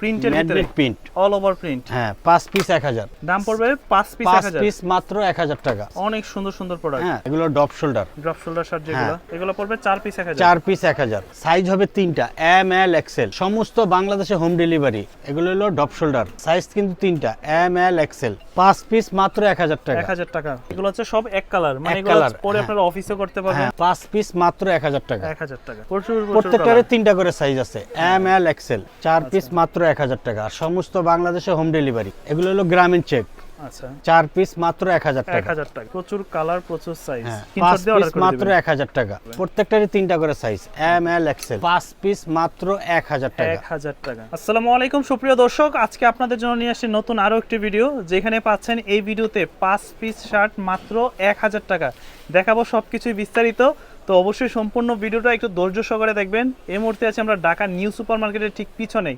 প্রিন্টের ভিতরে? Print all over print হ্যাঁ পাঁচ পিস এক হাজার। দাম পড়বে পাঁচ পিস পাঁচ এক হাজার। পিস মাত্র এক হাজার টাকা। অনেক সুন্দর সুন্দর প্রোডাক্ট হ্যাঁ এগুলো drop shoulder drop shoulder shirt যেগুলো এগুলো পড়বে চার পিস এক হাজার। চার পিস এক হাজার। সাইজ হবে তিনটা এম এল এক্সেল সমস্ত বাংলাদেশে হোম ডেলিভারি এগুলো হলো ডপ শোল্ডার সাইজ কিন্তু তিনটা এম এল এক্সেল পাঁচ পিস মাত্র এক হাজার টাকা। এক হাজার টাকা। এগুলো হচ্ছে সব এক কালার মানে এগুলো পরে হ্যাঁ। আপনারা অফিসে করতে পারবেন। হ্যাঁ পাঁচ পিস মাত্র এক হাজার টাকা। এক হাজার টাকা। প্রচুর প্রচুর প্রত্যেকটারে তিনটা করে সাইজ আছে। এম এল এক্সেল চার পিস মাত্র এক হাজার টাকা। আর সমস্ত বাংলাদেশে হোম ডেলিভারি এগুলো হলো গ্রামীণ চেক আচ্ছা। চার পিস মাত্র এক হাজার এক টাকা টাকা। প্রচুর কালার প্রচুর সাইজ পাঁচ পিস মাত্র এক হাজার টাকা। প্রত্যেকটারই তিনটা করে সাইজ এম এল এক্সেল পাঁচ পিস মাত্র এক হাজার টাকা। এক হাজার টাকা। আসসালামু আলাইকুম সুপ্রিয় দর্শক। আজকে আপনাদের জন্য নিয়ে আসছি নতুন আরও একটি ভিডিও যেখানে পাচ্ছেন এই ভিডিওতে পাঁচ পিস শার্ট মাত্র এক হাজার টাকা। দেখাবো সবকিছুই বিস্তারিত। তো অবশ্যই সম্পূর্ণ ভিডিওটা একটু ধৈর্য সহকারে দেখবেন। এই মুহূর্তে আছে আমরা ঢাকা নিউ সুপার মার্কেটের ঠিক পিছনেই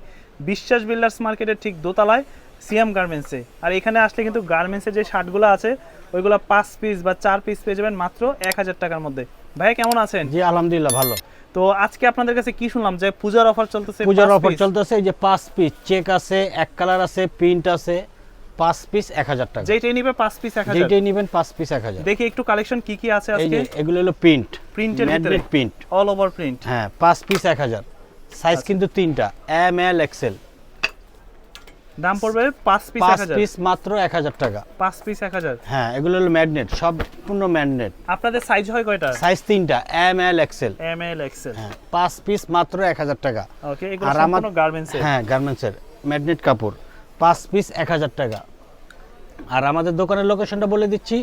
বিশ্বাস বিল্ডার্স মার্কেটের ঠিক দোতলায় সিএম গার্মেন্টসে। আর এখানে আসলে কিন্তু গার্মেন্টসের যে শার্টগুলো আছে ওইগুলো পাঁচ পিস বা চার পিস পেয়ে যাবেন মাত্র এক হাজার টাকার মধ্যে। ভাই কেমন আছেন? জি আলহামদুলিল্লাহ ভালো। তো আজকে আপনাদের কাছে কি শুনলাম? যে পূজার অফার চলতেছে পূজার অফার চলতেছে এই যে পাঁচ পিস চেক আছে এক কালার আছে প্রিন্ট আছে। পাঁচ পিস এক হাজার টাকা। যেটাই নিবে পাঁচ পিস এক হাজার। যেটাই নিবেন পাঁচ পিস এক হাজার। দেখি একটু কালেকশন কি কি আছে আজকে? এগুলো হলো প্রিন্ট। প্রিন্টের ভিতরে? প্রিন্ট অল ওভার প্রিন্ট হ্যাঁ পাঁচ পিস এক হাজার। সাইজ আচ্ছা। কিন্তু তিনটা। এম এল এক্সেল দাম পড়বে পাঁচ পিস পাঁচ পিস মাত্র এক হাজার টাকা। পাঁচ পিস এক হাজার। হ্যাঁ এগুলো হলো ম্যাগনেট সম্পূর্ণ ম্যাগনেট। আপনাদের সাইজ হয় কয়টা? সাইজ তিনটা M L XL M L XL হ্যাঁ পাঁচ পিস মাত্র এক হাজার টাকা। ওকে এগুলো সম্পূর্ণ গার্মেন্টস এর। হ্যাঁ গার্মেন্টসের ম্যাগনেট কাপড় পাঁচ পিস এক হাজার টাকা। আর আমাদের দোকানের লোকেশনটা বলে দিচ্ছি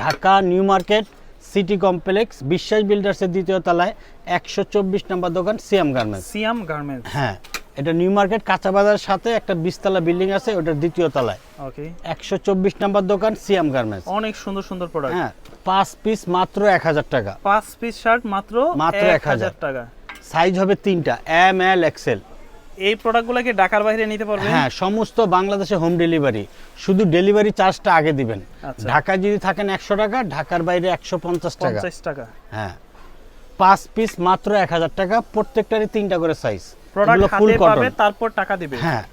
Dhaka new market city complex Biswas বিল্ডার্সের দ্বিতীয় তলায় একশো চব্বিশ নম্বর দোকান সিএম গার্মেন্টস। সিয়াম গার্মেন্টস। হ্যাঁ এটা নিউ মার্কেট কাঁচা বাজারের সাথে একটা বিশতলা বিল্ডিং আছে ওটার দ্বিতীয় তলায়। ওকে একশো চব্বিশ নম্বর দোকান সিএম গার্মেন্টস। অনেক সুন্দর সুন্দর প্রোডাক্ট হ্যাঁ পাঁচ পিস মাত্র এক হাজার টাকা। পাঁচ পিস শার্ট মাত্র মাত্র এক হাজার। টাকা। সাইজ হবে তিনটা এম এল এক্সেল এই প্রোডাক্টগুলোকে ঢাকার বাইরে নিতে পারবেন? হ্যাঁ সমস্ত বাংলাদেশে হোম ডেলিভারি শুধু ডেলিভারি চার্জটা আগে দিবেন। ঢাকা ঢাকায় যদি থাকেন একশো টাকা ঢাকার বাইরে একশো পঞ্চাশ টাকা। টাকা। হ্যাঁ। পাঁচ পিস মাত্র এক হাজার টাকা প্রত্যেকটারই তিনটা করে সাইজ প্রোডাক্ট ফুল হাতে পাবে তারপর টাকা দিবে। হ্যাঁ।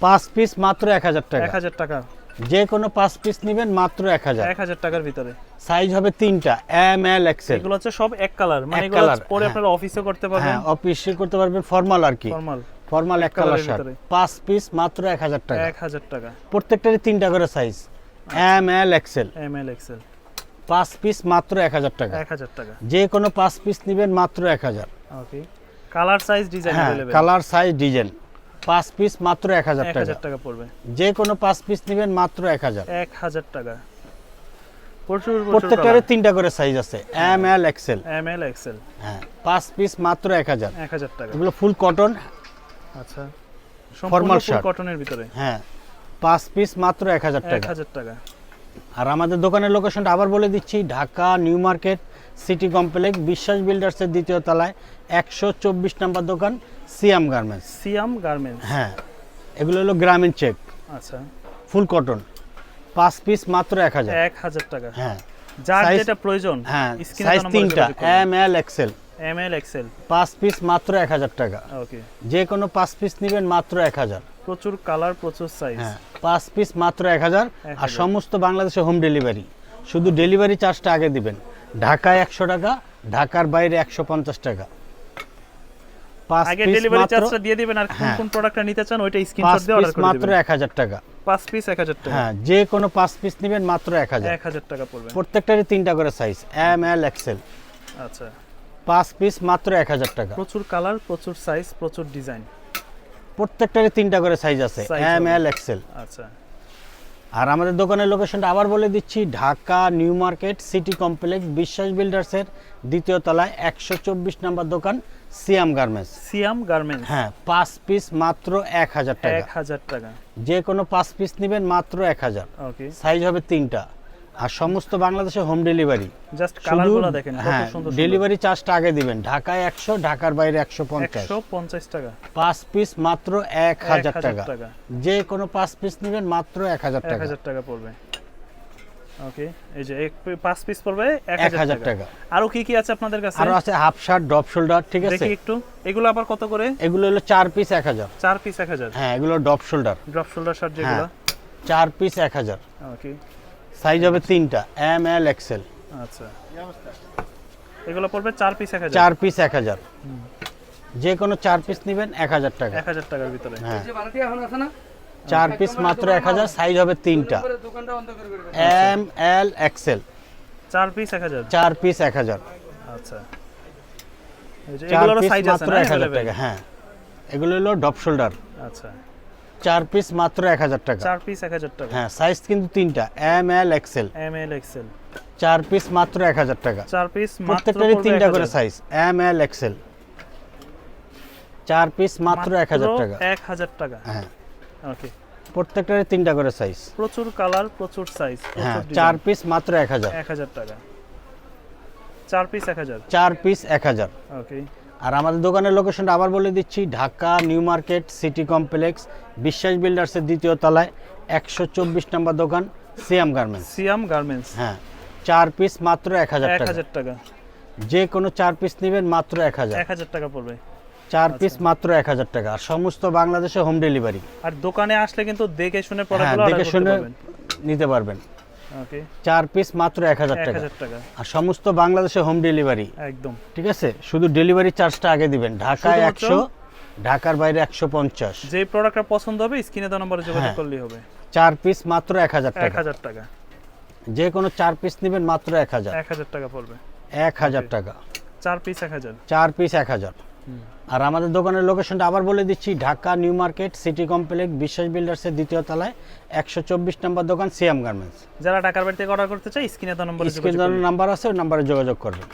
পাঁচ পিস মাত্র এক হাজার টাকা। এক হাজার টাকা। যে কোনো পাঁচ পিস নেবেন মাত্র এক হাজার। এক হাজার টাকার ভিতরে। সাইজ হবে তিনটা এম এল এক্সেল এগুলো হচ্ছে সব এক কালার মানে এগুলো পরে হ্যাঁ। আপনারা অফিসে করতে পারবেন। হ্যাঁ অফিসে করতে পারবেন ফর্মাল আর কি। ফর্মাল ফর্মাল এক কালার শার্ট পাঁচ পিস মাত্র এক হাজার টাকা। এক হাজার টাকা। প্রত্যেকটারই তিনটা করে size M L XL M L XL পাঁচ পিস মাত্র এক হাজার টাকা। এক হাজার টাকা। যে কোনো পাঁচ পিস নেবেন মাত্র এক হাজার। Okay colour size design colour size design পাঁচ পিস মাত্র এক হাজার এক টাকা টাকা পড়বে। যে কোনো পাঁচ পিস নেবেন মাত্র এক হাজার। এক হাজার টাকা। প্রত্যেকটারে তিনটা করে সাইজ আছে। M L XL M L XL হ্যাঁ পাঁচ পিস মাত্র এক হাজার। এক হাজার টাকা। এগুলো ফুল কটন আচ্ছা। Formal shirt। কটনের ভিতরে। হ্যাঁ পাঁচ পিস মাত্র এক হাজার এক হাজার টাকা। আর আমাদের দোকানের লোকেশনটা আবার বলে দিচ্ছি Dhaka new market city complex Biswas বিল্ডার্সের দ্বিতীয় তলায় একশো চব্বিশ নম্বর দোকান সিয়াম গার্মেন্টস। সিয়াম গার্মেন্টস? হ্যাঁ এগুলো হলো গ্রামীণ চেক। আচ্ছা। ফুল কটন। পাঁচ পিস মাত্র এক হাজার। এক হাজার টাকা। হ্যাঁ। যার যেটা প্রয়োজন হ্যাঁ সাইজ তিনটা M L XL M L XL পাঁচ পিস মাত্র এক হাজার টাকা। ওকে যে কোনো পাঁচ পিস নেবেন মাত্র এক হাজার। প্রচুর কালার প্রচুর সাইজ হ্যাঁ পাঁচ পিস মাত্র এক হাজার। আর সমস্ত বাংলাদেশে হোম ডেলিভারি শুধু ডেলিভারি চার্জটা আগে দিবেন। ঢাকায় একশো টাকা ঢাকার বাইরে একশো পঞ্চাশ টাকা। পাঁচ আগে ডেলিভারি চার্জটা দিয়ে দিবেন আর কোন। কোন প্রোডাক্টটা নিতে চান ওইটা স্ক্রিনশট দিয়ে অর্ডার করে মাত্র দিবেন। এক হাজার টাকা। পাঁচ পিস এক হাজার টাকা। হ্যাঁ যে কোনো পাঁচ পিস নেবেন মাত্র এক হাজার। টাকা পড়বে। প্রত্যেকটারই তিনটা করে সাইজ এম এল এক্সেল আচ্ছা। পাঁচ পিস মাত্র এক হাজার টাকা। প্রচুর কালার প্রচুর সাইজ প্রচুর ডিজাইন প্রত্যেকটারই তিনটা করে সাইজ আছে এম এল এক্সেল আচ্ছা। আর আমাদের দোকানের লোকেশনটা আবার বলে দিচ্ছি Dhaka new market city complex Biswas বিল্ডার্সের দ্বিতীয় তলায় একশো চব্বিশ নম্বর দোকান সিয়াম গার্মেন্টস। সিয়াম গার্মেন্টস? হ্যাঁ পাঁচ পিস মাত্র এক হাজার টাকা। এক হাজার টাকা। যে কোনো পাঁচ পিস নেবেন মাত্র এক হাজার। সাইজ হবে তিনটা। আর সমস্ত বাংলাদেশে হোম ডেলিভারি জাস্ট কালারগুলো দেখেন কত হ্যাঁ সুন্দর ডেলিভারি চার্জটা আগে দিবেন। ঢাকায় একশো ঢাকার বাইরে একশো পঞ্চাশ। একশো পঞ্চাশ টাকা। পাঁচ পিস মাত্র এক হাজার হাজার টাকা। টাকা। যে কোনো পাঁচ পিস নেবেন মাত্র এক হাজার এক টাকা। হাজার টাকা পড়বে। ওকে এই যে এক পাঁচ পিস পড়বে এক এক হাজার টাকা। আরও কি কি আছে আপনাদের কাছে? আরও আছে হাফ শার্ট ডপ শোল্ডার ঠিক আছে? দেখি একটু। এগুলো আবার কত করে? এগুলো হলো চার পিস এক হাজার। চার পিস এক হাজার। হ্যাঁ এগুলো drop shoulder drop shoulder shirt যেগুলো। চার পিস এক হাজার। ওকে সাইজ হবে তিনটা এম এল এক্সেল আচ্ছা। এগুলো পড়বে চার পিস এক হাজার। চার পিস এক হাজার। যে কোনো চার পিস নেবেন এক হাজার টাকা। এক হাজার টাকার ভিতরে। হ্যাঁ। যে ভাড়াটি এখন আছে না? চার পিস মাত্র এক হাজার সাইজ হবে তিনটা। এম এল এক্সেল চার পিস এক হাজার। চার পিস এক হাজার। আচ্ছা। চার পিস মাত্র এক হাজার টাকা হ্যাঁ। এগুলো হলো ডপ শোল্ডার। আচ্ছা। চার পিস মাত্র এক হাজার টাকা। চার পিস এক হাজার টাকা। হ্যাঁ সাইজ কিন্তু তিনটা M L XL M L XL চার পিস মাত্র এক হাজার টাকা। চার পিস প্রত্যেকটারই তিনটা করে সাইজ এম এল এক্সেল চার পিস মাত্র এক হাজার টাকা। এক হাজার টাকা। হ্যাঁ। ওকে প্রত্যেকটারই তিনটা করে সাইজ প্রচুর কালার প্রচুর সাইজ হ্যাঁ চার পিস মাত্র এক হাজার। এক হাজার টাকা। চার পিস এক হাজার। চার পিস এক হাজার। ওকে আর আমাদের দোকানের লোকেশনটা আবার বলে দিচ্ছি Dhaka new market city complex Biswas বিল্ডার্সের দ্বিতীয় তলায় একশো চব্বিশ নম্বর দোকান সিয়াম গার্মেন্টস সিয়াম গার্মেন্টস হ্যাঁ চার পিস মাত্র এক হাজার এক টাকা হাজার টাকা। যে কোনো চার পিস নেবেন মাত্র এক হাজার। এক হাজার টাকা পড়বে। চার পিস মাত্র এক হাজার টাকা। আর সমস্ত বাংলাদেশে হোম ডেলিভারি আর দোকানে আসলে কিন্তু দেখে শুনে হ্যাঁ দেখে শুনে নিতে পারবেন। চার পিস মাত্র এক হাজার টাকা। আর সমস্ত বাংলাদেশে হোম ডেলিভারি একদম। ঠিক আছে? শুধু ডেলিভারি চার্জটা আগে দিবেন। ঢাকায় একশো ঢাকার বাইরে একশো পঞ্চাশ। যে প্রোডাক্টটা পছন্দ হবে স্ক্রিনে দেওয়া নম্বরে যোগাযোগ হ্যাঁ। করলেই হবে। চার পিস মাত্র এক হাজার এক টাকা হাজার টাকা। যে কোনো চার পিস নেবেন মাত্র এক হাজার। এক হাজার টাকা পড়বে। এক হাজার টাকা। চার পিস এক হাজার। চার পিস এক হাজার। আর আমাদের দোকানের লোকেশনটা আবার বলে দিচ্ছি Dhaka new market city complex Biswas বিল্ডার্সের দ্বিতীয় তলায় একশো চব্বিশ নম্বর দোকান সিএম গার্মেন্টস। যারা টাকার বাড়ি থেকে অর্ডার করতে চাই স্ক্রিনে তো নম্বর স্ক্রিনে নাম্বার আছে ওই নাম্বারে যোগাযোগ করবেন